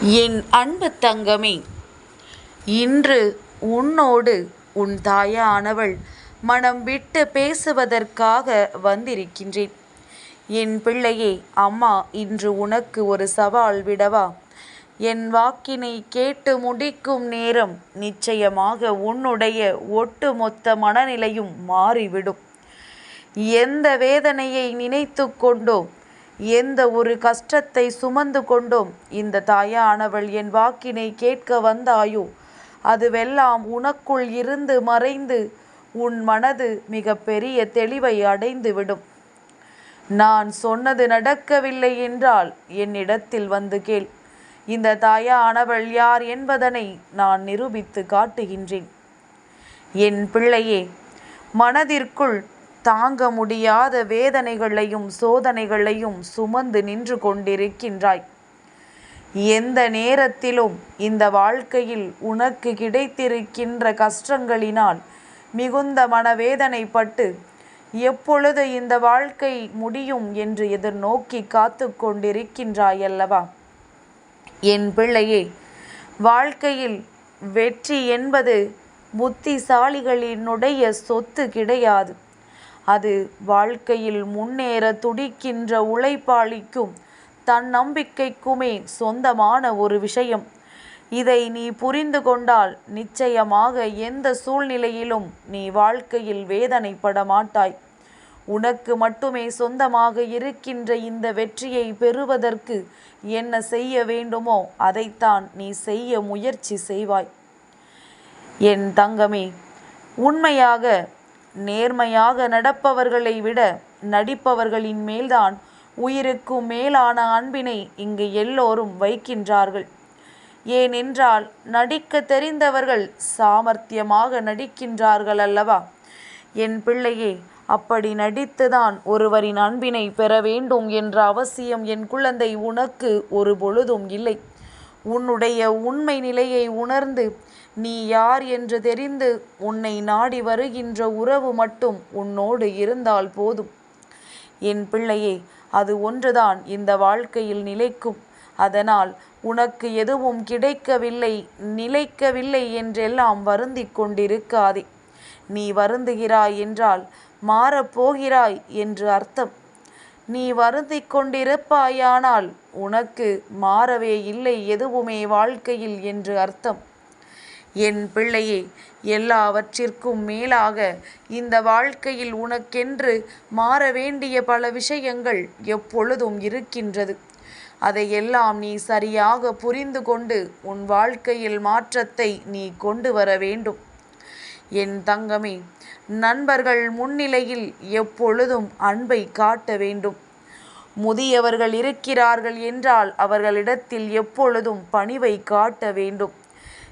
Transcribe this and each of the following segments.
என் அன்பு தங்கமே இன்று உன்னோடு உன் தாயானவள் மனம் விட்டு பேசுவதற்காக வந்திருக்கின்றேன். என் பிள்ளையே அம்மா இன்று உனக்கு ஒரு சவால் விடவா? என் வாக்கினை கேட்டு முடிக்கும் நேரம் நிச்சயமாக உன்னுடைய ஒட்டுமொத்த மனநிலையும் மாறிவிடும். எந்த வேதனையை நினைத்து கொண்டோ எந்த ஒரு கஷ்டத்தை சுமந்து கொண்டும் இந்த தாயானவள் என் வாக்கினை கேட்க வந்தாயோ அதுவெல்லாம் உனக்குள் இருந்து மறைந்து உன் மனது மிக பெரிய தெளிவை அடைந்துவிடும். நான் சொன்னது நடக்கவில்லை என்றால் என்னிடத்தில் வந்து கேள். இந்த தாயானவள் யார் என்பதனை நான் நிரூபித்து காட்டுகின்றேன். என் பிள்ளையே மனதிற்குள் தாங்க முடியாத வேதனைகளையும் சோதனைகளையும் சுமந்து நின்று கொண்டிருக்கின்றாய். எந்த நேரத்திலும் இந்த வாழ்க்கையில் உனக்கு கிடைத்திருக்கின்ற கஷ்டங்களினால் மிகுந்த மனவேதனைப்பட்டு எப்பொழுது இந்த வாழ்க்கை முடியும் என்று எதிர்நோக்கி காத்து கொண்டிருக்கின்றாயல்லவா? என் பிள்ளையே வாழ்க்கையில் வெற்றி என்பது புத்திசாலிகளினுடைய சொத்து கிடையாது. அது வாழ்க்கையில் முன்னேற துடிக்கின்ற உழைப்பாளிக்கும் தன்னம்பிக்கைக்குமே சொந்தமான ஒரு விஷயம். இதை நீ புரிந்து கொண்டால் நிச்சயமாக எந்த சூழ்நிலையிலும் நீ வாழ்க்கையில் வேதனைப்பட மாட்டாய். உனக்கு மட்டுமே சொந்தமாக இருக்கின்ற இந்த வெற்றியை பெறுவதற்கு என்ன செய்ய வேண்டுமோ அதைத்தான் நீ செய்ய முயற்சி செய்வாய். என் தங்கமே உண்மையாக நேர்மையாக நடப்பவர்களை விட நடிப்பவர்களின் மேல்தான் உயிருக்கும் மேலான அன்பினை இங்கு எல்லோரும் வைக்கின்றார்கள். ஏனென்றால் நடிக்க தெரிந்தவர்கள் சாமர்த்தியமாக நடிக்கின்றார்கள் அல்லவா? என் பிள்ளையே அப்படி நடித்துதான் ஒருவரின் அன்பினை பெற வேண்டும் என்ற அவசியம் என் குழந்தை உனக்கு ஒரு பொழுதும் இல்லை. உன்னுடைய உண்மை நிலையை உணர்ந்து நீ யார் என்று தெரிந்து உன்னை நாடி வருகின்ற உறவு மட்டும் உன்னோடு இருந்தால் போதும். என் பிள்ளையே அது ஒன்றுதான் இந்த வாழ்க்கையில் நிலைக்கும். அதனால் உனக்கு எதுவும் கிடைக்கவில்லை நிலைக்கவில்லை என்றெல்லாம் வருந்திக் கொண்டிருக்காதே. நீ வருந்துகிறாய் என்றால் மாறப்போகிறாய் என்று அர்த்தம். நீ வருந்திக் கொண்டிருப்பாயானால் உனக்கு மாறவே இல்லை எதுவுமே வாழ்க்கையில் என்று அர்த்தம். என் பிள்ளையே எல்லாவற்றிற்கும் மேலாக இந்த வாழ்க்கையில் உனக்கென்று மாற வேண்டிய பல விஷயங்கள் எப்பொழுதும் இருக்கின்றது. அதையெல்லாம் நீ சரியாக புரிந்து கொண்டு உன் வாழ்க்கையில் மாற்றத்தை நீ கொண்டு வர வேண்டும். என் தங்கமே நண்பர்கள் முன்னிலையில் எப்பொழுதும் அன்பை காட்ட வேண்டும். முதியவர்கள் இருக்கிறார்கள் என்றால் அவர்களிடத்தில் எப்பொழுதும் பணிவை காட்ட வேண்டும்.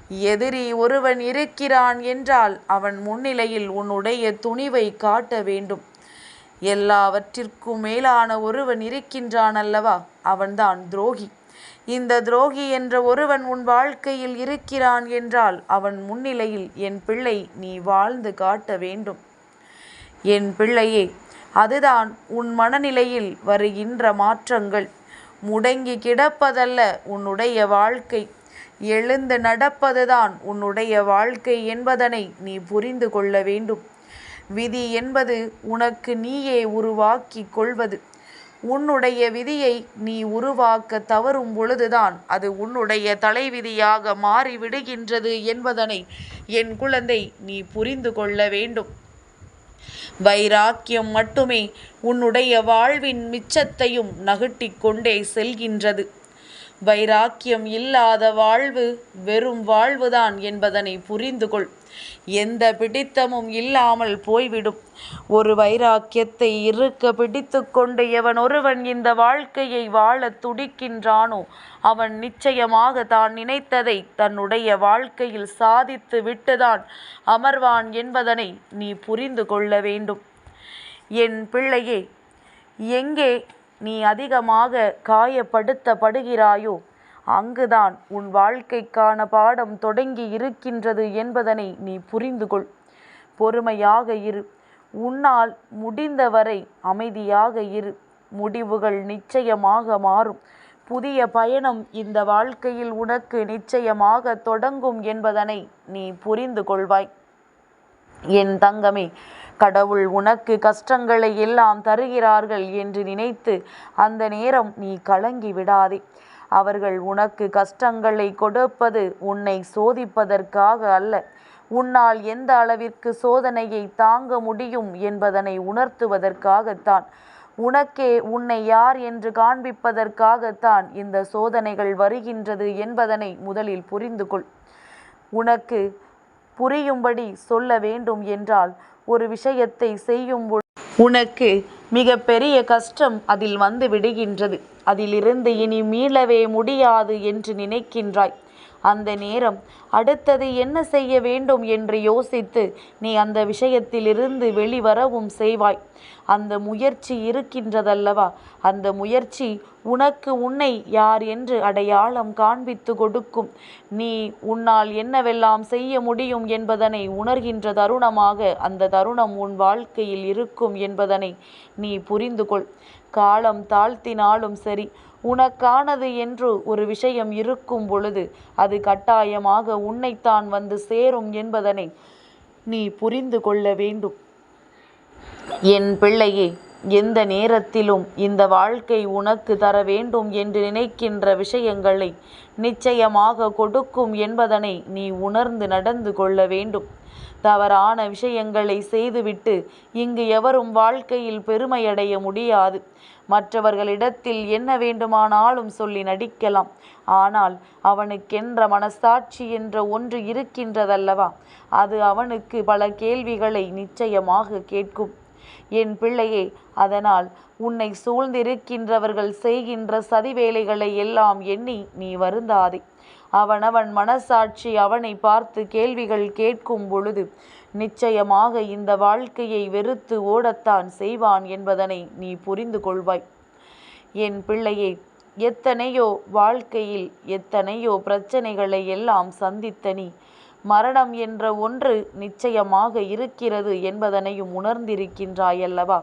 எதிரி ஒருவன் இருக்கிறான் என்றால் அவன் முன்னிலையில் உன்னுடைய துணிவை காட்ட வேண்டும். எல்லாவற்றிற்கும் மேலான ஒருவன் இருக்கின்றான் அல்லவா அவன்தான் துரோகி. இந்த துரோகி என்ற ஒருவன் உன் வாழ்க்கையில் இருக்கிறான் என்றால் அவன் முன்னிலையில் என் பிள்ளை நீ வாழ்ந்து காட்ட வேண்டும். என் பிள்ளையே அதுதான் உன் மனநிலையில் வருகின்ற மாற்றங்கள். முடங்கி கிடப்பதல்ல உன்னுடைய வாழ்க்கை. எழுந்து நடப்பதுதான் உன்னுடைய வாழ்க்கை என்பதனை நீ புரிந்து கொள்ள வேண்டும். விதி என்பது உனக்கு நீயே உருவாக்கி கொள்வது. உன்னுடைய விதியை நீ உருவாக்க தவறும் பொழுதுதான் அது உன்னுடைய தலைவிதியாக மாறிவிடுகின்றது என்பதனை என் குழந்தை நீ புரிந்து கொள்ள வேண்டும். வைராக்கியம் மட்டுமே உன்னுடைய வாழ்வின் மிச்சத்தையும் நகட்டிக் கொண்டே செல்கின்றது. வைராக்கியம் இல்லாத வாழ்வு வெறும் வாழ்வுதான் என்பதனை புரிந்து கொள். எந்த பிடித்தமும் இல்லாமல் போய்விடும். ஒரு வைராக்கியத்தை இருக்க பிடித்து கொண்டு எவன் ஒருவன் இந்த வாழ்க்கையை வாழ துடிக்கின்றானோ அவன் நிச்சயமாக தான் நினைத்ததை தன்னுடைய வாழ்க்கையில் சாதித்து விட்டுதான் அமர்வான் என்பதனை நீ புரிந்து கொள்ள வேண்டும். என் பிள்ளையே எங்கே நீ அதிகமாக காயப்படுத்தப்படுகிறாயோ அங்குதான் உன் வாழ்க்கைக்கான பாடம் தொடங்கி இருக்கின்றது என்பதனை நீ புரிந்து கொள் பொறுமையாக இரு. உன்னால் முடிந்தவரை அமைதியாக இரு. முடிவுகள் நிச்சயமாக மாறும். புதிய பயணம் இந்த வாழ்க்கையில் உனக்கு நிச்சயமாக தொடங்கும் என்பதனை நீ புரிந்து கொள்வாய் என் தங்கமே கடவுள் உனக்கு கஷ்டங்களை எல்லாம் தருகிறார்கள் என்று நினைத்து அந்த நேரம் நீ கலங்கி விடாதே. அவர்கள் உனக்கு கஷ்டங்களை கொடுப்பது உன்னை சோதிப்பதற்காக அல்ல. உன்னால் எந்த அளவிற்கு சோதனையை தாங்க முடியும் என்பதனை உணர்த்துவதற்காகத்தான். உனக்கே உன்னை யார் என்று காண்பிப்பதற்காகத்தான் இந்த சோதனைகள் வருகின்றது என்பதனை முதலில் புரிந்து கொள் உனக்கு புரியும்படி சொல்ல வேண்டும் என்றால் ஒரு விஷயத்தை செய்யும் உனக்கு மிக பெரிய கஷ்டம் அதில் வந்து விடுகின்றது. அதிலிருந்து இனி மீளவே முடியாது என்று நினைக்கின்றாய். அந்த நேரம் அடுத்தது என்ன செய்ய வேண்டும் என்று யோசித்து நீ அந்த விஷயத்திலிருந்து வெளிவரவும் செய்வாய். அந்த முயற்சி இருக்கின்றதல்லவா? அந்த முயற்சி உனக்கு உன்னை யார் என்று அடையாளம் காண்பித்து கொடுக்கும். நீ உன்னால் என்னவெல்லாம் செய்ய முடியும் என்பதனை உணர்கின்ற தருணமாக அந்த தருணம் உன் வாழ்க்கையில் இருக்கும் என்பதனை நீ புரிந்து கொள் காலம் தாழ்த்தினாலும் சரி உனக்கானது என்று ஒரு விஷயம் இருக்கும் பொழுது அது கட்டாயமாக உன்னைத்தான் வந்து சேரும் என்பதனை நீ புரிந்து கொள்ள வேண்டும். என் பிள்ளையே எந்த நேரத்திலும் இந்த வாழ்க்கை உனக்கு தர வேண்டும் என்று நினைக்கின்ற விஷயங்களை நிச்சயமாக கொடுக்கும் என்பதனை நீ உணர்ந்து நடந்து கொள்ள வேண்டும். தவறான விஷயங்களை செய்துவிட்டு இங்கு எவரும் வாழ்க்கையில் பெருமையடைய முடியாது. மற்றவர்களிடத்தில் என்ன வேண்டுமானாலும் சொல்லி நடிக்கலாம். ஆனால் அவனுக்கென்ற மனசாட்சி என்ற ஒன்று இருக்கின்றதல்லவா? அது அவனுக்கு பல கேள்விகளை நிச்சயமாக கேட்கும். என் பிள்ளையே அதனால் உன்னை சூழ்ந்திருக்கின்றவர்கள் செய்கின்ற சதி வேலைகளை எல்லாம் எண்ணி நீ வருந்தாதே. அவனவன் மனசாட்சி அவனை பார்த்து கேள்விகள் கேட்கும் பொழுது நிச்சயமாக இந்த வாழ்க்கையை வெறுத்து ஓடத்தான் செய்வான் என்பதனை நீ புரிந்து கொள்வாய். என் பிள்ளையே எத்தனையோ வாழ்க்கையில் எத்தனையோ பிரச்சனைகளை எல்லாம் சந்தித்த நீ மரணம் என்ற ஒன்று நிச்சயமாக இருக்கிறது என்பதனையும் உணர்ந்திருக்கின்றாயல்லவா?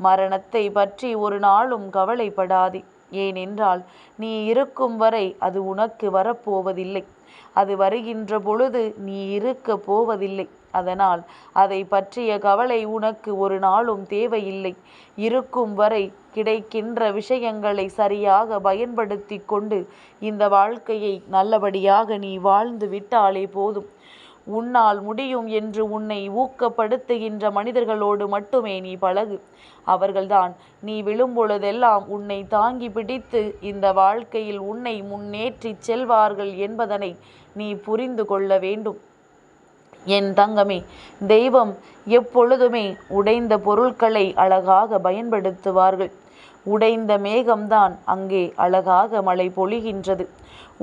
மரணத்தை பற்றி ஒரு நாளும் கவலைப்படாதே. ஏனென்றால் நீ இருக்கும் வரை அது உனக்கு வரப்போவதில்லை. அது வருகின்ற பொழுது நீ இருக்க போவதில்லை. அதனால் அதை பற்றிய கவலை உனக்கு ஒரு நாளும் தேவையில்லை. இருக்கும் வரை கிடைக்கின்ற விஷயங்களை சரியாக பயன்படுத்தி கொண்டு இந்த வாழ்க்கையை நல்லபடியாக நீ வாழ்ந்து விட்டாலே போதும். உன்னால் முடியும் என்று உன்னை ஊக்கப்படுத்துகின்ற மனிதர்களோடு மட்டுமே நீ பழகு. அவர்கள்தான் நீ விழும்பொழுதெல்லாம் உன்னை தாங்கி பிடித்து இந்த வாழ்க்கையில் உன்னை முன்னேற்றி செல்வார்கள் என்பதனை நீ புரிந்து கொள்ள வேண்டும். என் தங்கமே தெய்வம் எப்பொழுதுமே உடைந்த பொருட்களை அழகாக பயன்படுத்துவார்கள். உடைந்த மேகம்தான் அங்கே அழகாக மழை பொழிகின்றது.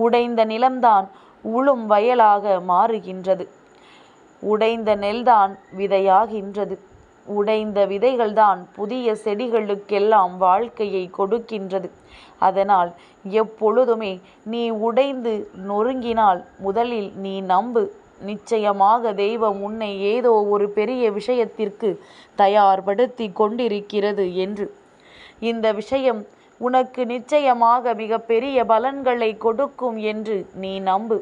உடைந்த நிலம்தான் உளும் வயலாக மாறுகின்றது. உடைந்த நெல்தான் விதையாகின்றது. உடைந்த விதைகள்தான் புதிய செடிகளுக்கெல்லாம் வாழ்க்கையை கொடுக்கின்றது. அதனால் எப்பொழுதுமே நீ உடைந்து நொறுங்கினால் முதலில் நீ நம்பு. நிச்சயமாக தெய்வம் உன்னை ஏதோ ஒரு பெரிய விஷயத்திற்கு தயார்படுத்தி கொண்டிருக்கிறது என்று. இந்த விஷயம் உனக்கு நிச்சயமாக மிக பெரிய பலன்களை கொடுக்கும் என்று நீ நம்பு.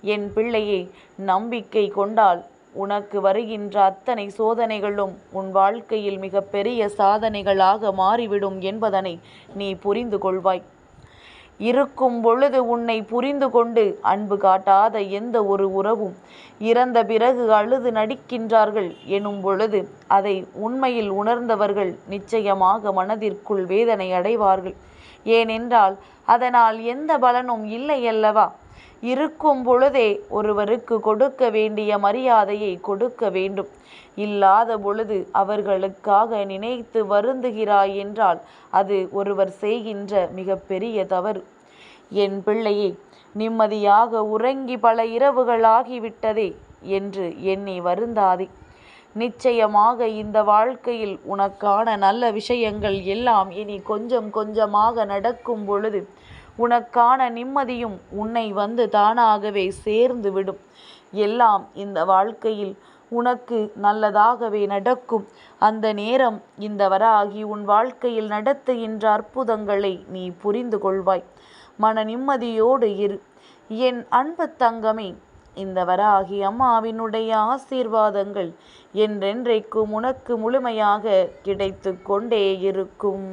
என் பிள்ளையே நம்பிக்கை கொண்டால் உனக்கு வருகின்ற அத்தனை சோதனைகளும் உன் வாழ்க்கையில் மிக பெரிய சாதனைகளாக மாறிவிடும் என்பதனை நீ புரிந்து கொள்வாய். இருக்கும் பொழுது உன்னை புரிந்து கொண்டு அன்பு காட்டாத எந்த ஒரு உறவும் இறந்த பிறகு அழுது நடிக்கின்றார்கள் எனும் பொழுது அதை உண்மையில் உணர்ந்தவர்கள் நிச்சயமாக மனதிற்குள் வேதனை அடைவார்கள். ஏனென்றால் அதனால் எந்த பலனும் இல்லையல்லவா இருக்கும் பொழுதே ஒருவருக்கு கொடுக்க வேண்டிய மரியாதையை கொடுக்க வேண்டும். இல்லாத பொழுது அவர்களுக்காக நினைத்து வருந்துகிறாய் என்றால் அது ஒருவர் செய்கின்ற மிக பெரிய தவறு. என் பிள்ளையே நிம்மதியாக உறங்கி பல இரவுகள் ஆகிவிட்டதே என்று எண்ணி வருந்தாதே. நிச்சயமாக இந்த வாழ்க்கையில் உனக்கான நல்ல விஷயங்கள் எல்லாம் இனி கொஞ்சம் கொஞ்சமாக நடக்கும் பொழுது உனக்கான நிம்மதியும் உன்னை வந்து தானாகவே சேர்ந்து விடும். எல்லாம் இந்த வாழ்க்கையில் உனக்கு நல்லதாகவே நடக்கும். அந்த நேரம் இந்த வராகி உன் வாழ்க்கையில் நடத்துகின்ற அற்புதங்களை நீ புரிந்து கொள்வாய். மன நிம்மதியோடு இரு. என் அன்பு தங்கமே இந்த வராகி அம்மாவினுடைய ஆசீர்வாதங்கள் என்றென்றைக்கும் உனக்கு முழுமையாக கிடைத்து கொண்டே இருக்கும்.